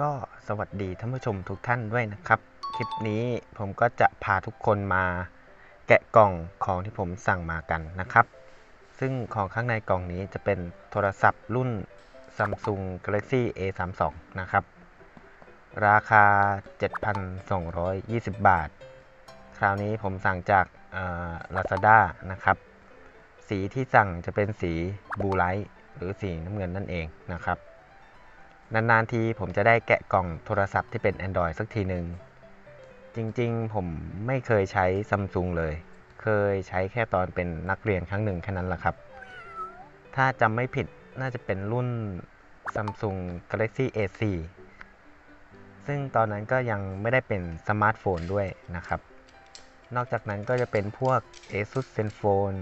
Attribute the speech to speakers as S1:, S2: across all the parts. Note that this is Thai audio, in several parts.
S1: ก็สวัสดีท่านผู้ชมทุกท่านด้วยนะครับ คลิปนี้ผมก็จะพาทุกคนมาแกะกล่องของที่ผมสั่งมากันนะครับ ซึ่งของข้างในกล่องนี้จะเป็นโทรศัพท์รุ่น Samsung Galaxy A32 นะครับ ราคา 7,220 บาท คราวนี้ผมสั่งจากลาซาด้านะครับ สีที่สั่งจะเป็นสีบูไลท์หรือสีน้ำเงินนั่นเองนะครับ นานๆทีผมจะได้แกะกล่องโทรศัพท์ที่เป็น Android สักทีหนึ่งจริงๆ ผมไม่เคยใช้ซัมซุงเลย เคยใช้แค่ตอนเป็นนักเรียนครั้งหนึ่งแค่นั้นแหละครับ ถ้าจำไม่ผิดน่าจะเป็นรุ่น Samsung Galaxy A4 ซึ่งตอนนั้นก็ยังไม่ได้เป็นสมาร์ทโฟนด้วยนะครับ นอกจากนั้นก็จะเป็นพวก ASUS ZenFone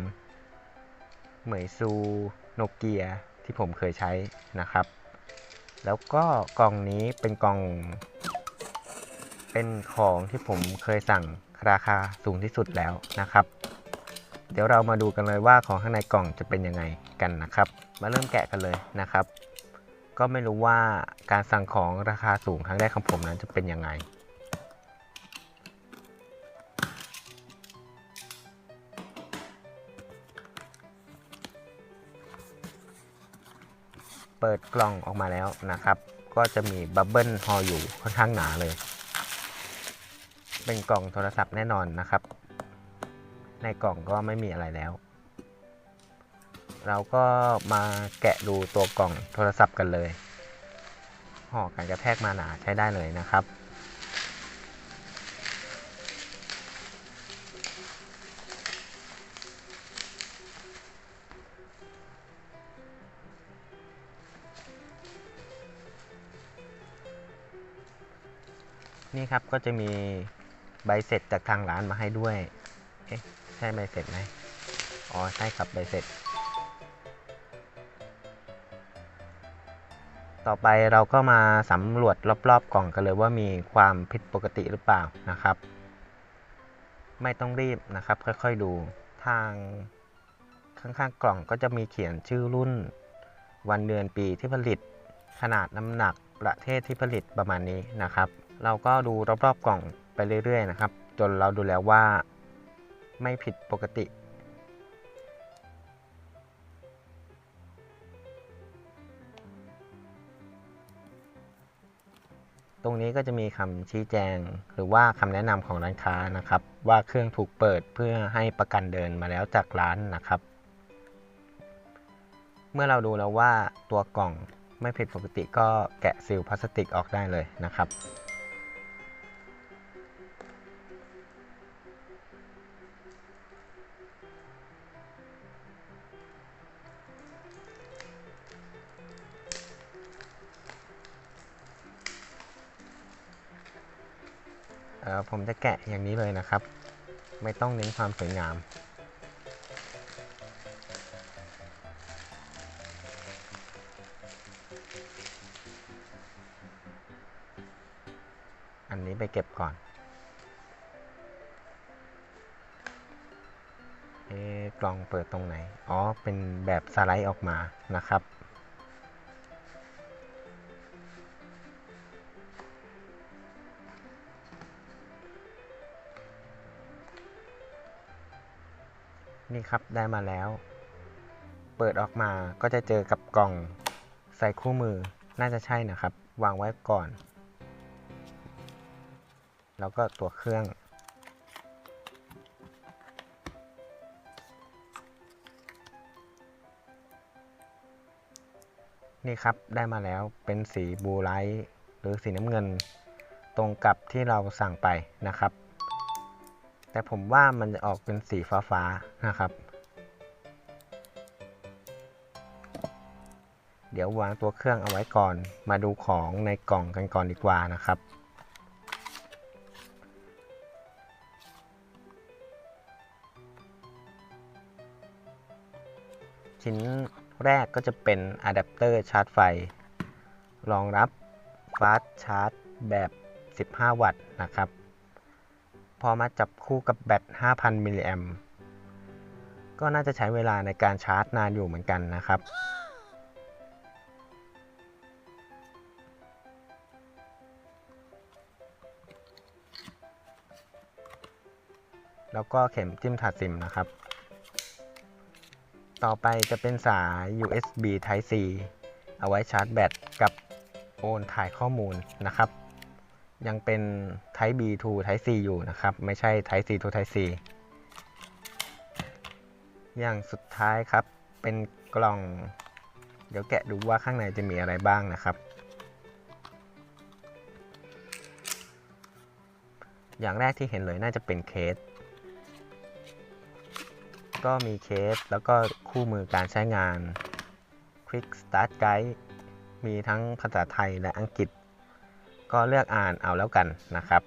S1: เหมยซู โนเกียที่ผมเคยใช้นะครับ แล้วก็กล่องนี้เป็นกล่อง เป็นของที่ผมเคยสั่งราคาสูงที่สุดแล้วนะครับ เดี๋ยวเรามาดูกันเลยว่าของข้างในกล่องจะเป็นยังไงกันนะครับ มาเริ่มแกะกันเลยนะครับ ก็ไม่รู้ว่าการสั่งของราคาสูงครั้งแรกของผมนั้นจะเป็นยังไง เปิดกล่องออกมาแล้วนะครับ ก็จะมีบับเบิลฮออยู่ค่อนข้างหนาเลย เป็นกล่องโทรศัพท์แน่นอนนะครับ ในกล่องก็ไม่มีอะไรแล้ว เราก็มาแกะดูตัวกล่องโทรศัพท์กันเลยห่อการกระแทกมาหนาใช้ได้เลยนะครับ นี่ครับก็จะมีใบเสร็จจากทางร้านมาให้ด้วยเอ๊ะใช่ใบเสร็จไหมอ๋อใช่ครับใบเสร็จ ต่อไปเราก็มาสำรวจรอบๆกล่องกันเลยว่ามีความผิดปกติหรือเปล่านะครับ ไม่ต้องรีบนะครับ ค่อยๆดูทางข้างๆกล่องก็จะมีเขียนชื่อรุ่น วันเดือนปีที่ผลิตขนาดน้ำหนักประเทศที่ผลิตประมาณนี้นะครับ เราก็ดูรอบๆกล่องไปเรื่อยๆนะครับ จนเราดูแล้วว่าไม่ผิดปกติ ตรงนี้ก็จะมีคำชี้แจงหรือว่าคำแนะนำของร้านค้านะครับ ว่าเครื่องถูกเปิดเพื่อให้ประกันเดินมาแล้วจากร้านนะครับ เมื่อเราดูแล้วว่าตัวกล่องไม่ผิดปกติก็แกะซีลพลาสติกออกได้เลยนะครับ ผมจะแกะอย่างนี้เลยนะครับ ไม่ต้องเน้นความสวยงาม อันนี้ไปเก็บก่อนเอกล่องเปิดตรงไหน อ๋อ เป็นแบบสไลด์ออกมานะครับ นี่ครับได้มาแล้ว เปิดออกมาก็จะเจอกับกล่องใส่คู่มือน่าจะใช่นะครับ วางไว้ก่อน แล้วก็ตัวเครื่อง นี่ครับได้มาแล้วเป็นสีบลูไลท์หรือสีน้ำเงิน ตรงกับที่เราสั่งไปนะครับ แต่ผมว่ามันจะออกเป็นสีฟ้าๆนะครับ เดี๋ยววางตัวเครื่องเอาไว้ก่อน มาดูของในกล่องกันก่อนดีกว่านะครับชิ้นแรกก็จะเป็นอะแดปเตอร์ชาร์จไฟ รองรับฟาสชาร์จแบบ 15 วัตต์นะครับ พอมาจับคู่กับแบต 5,000 มิลลิแอมก็น่าจะใช้เวลาในการชาร์จนานอยู่เหมือนกันนะครับ แล้วก็เข็มจิ้มถัดซิมนะครับ ต่อไปจะเป็นสาย USB Type C เอาไว้ชาร์จแบตกับโอนถ่ายข้อมูลนะครับ ยังเป็น Type B to Type C อยู่นะครับ ไม่ใช่ Type C to Type C อย่างสุดท้ายครับ เป็นกล่อง เดี๋ยวแกะดูว่าข้างในจะมีอะไรบ้างนะครับ อย่างแรกที่เห็นเลยน่าจะเป็นเคส ก็มีเคสแล้วก็คู่มือการใช้งาน Quick Start Guide มีทั้งภาษาไทยและอังกฤษ ก็เลือกอ่านเอาแล้วกันนะครับ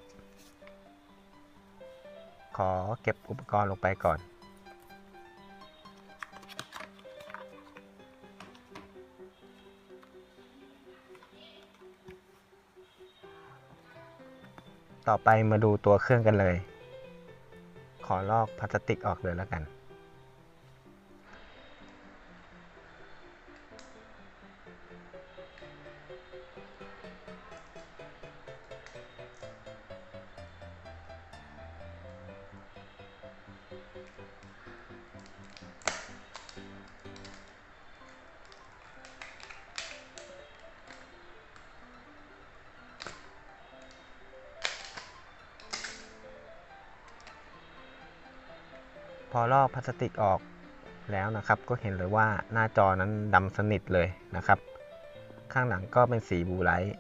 S1: ขอเก็บอุปกรณ์ลงไปก่อนต่อไปมาดูตัวเครื่องกันเลย ขอลอกพลาสติกออกเลยแล้วกัน พอลอกพลาสติกออกแล้วนะครับ ก็เห็นเลยว่าหน้าจอนั้นดำสนิทเลยนะครับ ข้างหลังก็เป็นสีบูไลท์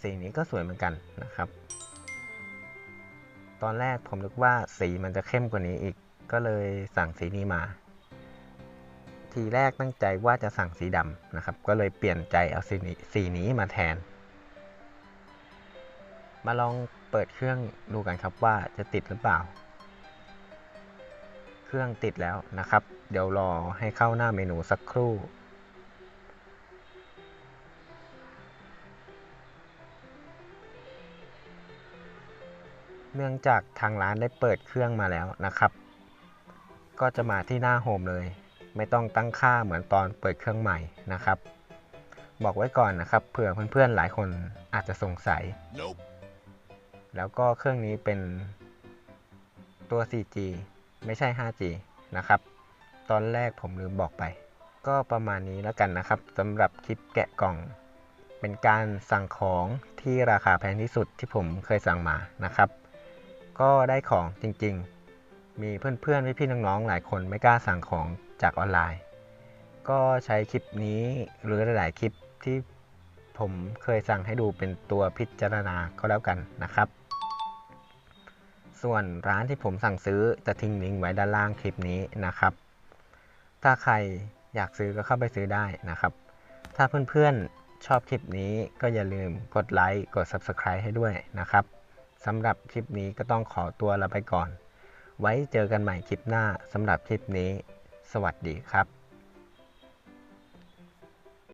S1: สีนี้ก็สวยเหมือนกันนะครับ ตอนแรกผมนึกว่าสีมันจะเข้มกว่านี้อีก ก็เลยสั่งสีนี้มา ทีแรกตั้งใจว่าจะสั่งสีดำนะครับ ก็เลยเปลี่ยนใจเอาสีนี้สีนี้มาแทน มาลองเปิดเครื่องดูกันครับว่าจะติดหรือเปล่า เครื่องติดแล้วนะครับ เดี๋ยวรอให้เข้าหน้าเมนูสักครู่เนื่องจากทางร้านได้เปิดเครื่องมาแล้วนะครับ ก็จะมาที่หน้าโฮมเลย ไม่ต้องตั้งค่าเหมือนตอนเปิดเครื่องใหม่นะครับ บอกไว้ก่อนนะครับเผื่อเพื่อนๆหลายคนอาจจะสงสัย
S2: Nope.
S1: แล้วก็เครื่องนี้เป็นตัว 4G ไม่ใช่ 5G นะครับ ตอนแรกผมลืมบอกไป ก็ประมาณนี้แล้วกันนะครับสำหรับคลิปแกะกล่อง เป็นการสั่งของที่ราคาแพงที่สุดที่ผมเคยสั่งมานะครับ ก็ได้ของจริงๆ มีเพื่อนๆพี่ๆน้องๆหลายคนไม่กล้าสั่งของจากออนไลน์ ก็ใช้คลิปนี้หรือหลายๆคลิปที่ผมเคยสั่งให้ดูเป็นตัวพิจารณาก็แล้วกันนะครับ ส่วนร้านที่ผมสั่งซื้อจะทิ้งลิงก์ไว้ด้านล่างคลิปนี้นะครับ ถ้าใครอยากซื้อก็เข้าไปซื้อได้นะครับ ถ้าเพื่อนๆชอบคลิปนี้ก็อย่าลืมกดไลค์กด Subscribe ให้ด้วยนะครับสำหรับคลิปนี้ก็ต้องขอตัวลาไปก่อน ไว้เจอกันใหม่คลิปหน้าสำหรับคลิปนี้ สวัสดีครับ